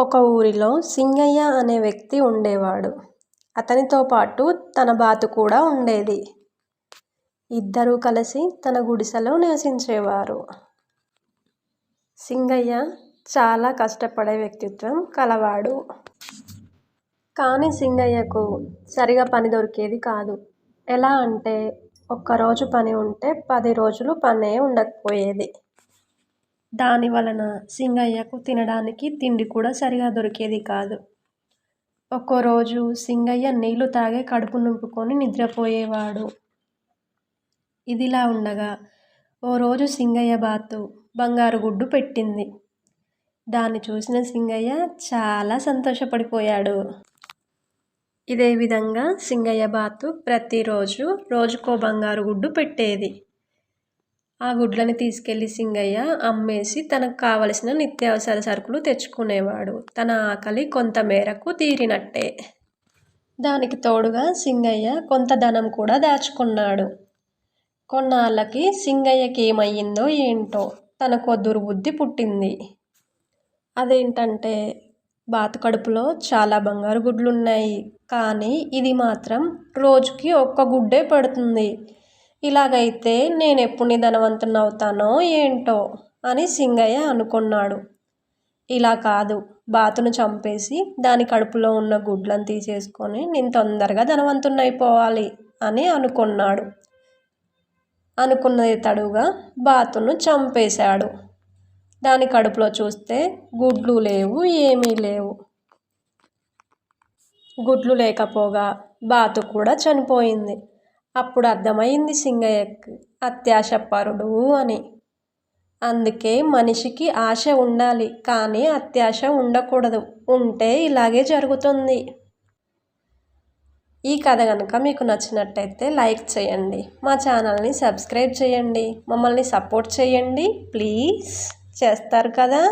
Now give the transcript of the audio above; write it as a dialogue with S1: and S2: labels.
S1: ఒక ఊరిలో సింగయ్య అనే వ్యక్తి ఉండేవాడు. అతనితో పాటు తన బాతు కూడా ఉండేది. ఇద్దరూ కలిసి తన గుడిసెలో నివసించేవారు. సింగయ్య చాలా కష్టపడే వ్యక్తిత్వం కలవాడు. కానీ సింగయ్యకు సరిగా పని దొరికేది కాదు. ఎలా అంటే ఒక్కరోజు పని ఉంటే పది రోజులు పనే ఉండకపోయేది. దాని వలన సింగయ్యకు తినడానికి తిండి కూడా సరిగా దొరికేది కాదు. ఒక్కో రోజు సింగయ్య నీళ్ళు తాగే కడుపు నింపుకొని నిద్రపోయేవాడు. ఇదిలా ఉండగా ఓ రోజు సింగయ్య బాతు బంగారు గుడ్డు పెట్టింది. దాన్ని చూసిన సింగయ్య చాలా సంతోషపడిపోయాడు. ఇదే విధంగా సింగయ్య బాతు ప్రతిరోజు రోజుకో బంగారు గుడ్డు పెట్టేది. ఆ గుడ్లని తీసుకెళ్ళి సింగయ్య అమ్మేసి తనకు కావలసిన నిత్యావసర సరుకులు తెచ్చుకునేవాడు. తన ఆకలి కొంత మేరకు తీరినట్టే. దానికి తోడుగా సింగయ్య కొంత ధనం కూడా దాచుకున్నాడు. కొన్నాళ్ళకి సింగయ్యకి ఏమయ్యిందో ఏంటో తనకు దుర్బుద్ధి పుట్టింది. అదేంటంటే బాతు కడుపులో చాలా బంగారు గుడ్లు ఉన్నాయి కానీ ఇది మాత్రం రోజుకి ఒక్క గుడ్డే పడుతుంది. ఇలాగైతే నేను ఎప్పుడు ధనవంతునవుతానో ఏంటో అని సింగయ్య అనుకున్నాడు. ఇలా కాదు బాతును చంపేసి దాని కడుపులో ఉన్న గుడ్లను తీసేసుకొని నేను తొందరగా ధనవంతునైపోవాలి అని అనుకున్నాడు. అనుకున్నది తడుగా బాతును చంపేశాడు. దాని కడుపులో చూస్తే గుడ్లు లేవు ఏమీ లేవు. గుడ్లు లేకపోగా బాతు కూడా చనిపోయింది. అప్పుడు అర్థమైంది సింగయ్యకు అత్యాశపరుడు అని. అందుకే మనిషికి ఆశ ఉండాలి కానీ అత్యాశ ఉండకూడదు. ఉంటే ఇలాగే జరుగుతుంది. ఈ కథ కనుక మీకు నచ్చినట్టయితే లైక్ చేయండి మా ఛానల్ని సబ్స్క్రైబ్ చేయండి మమ్మల్ని సపోర్ట్ చేయండి. ప్లీజ్ చేస్తారు కదా?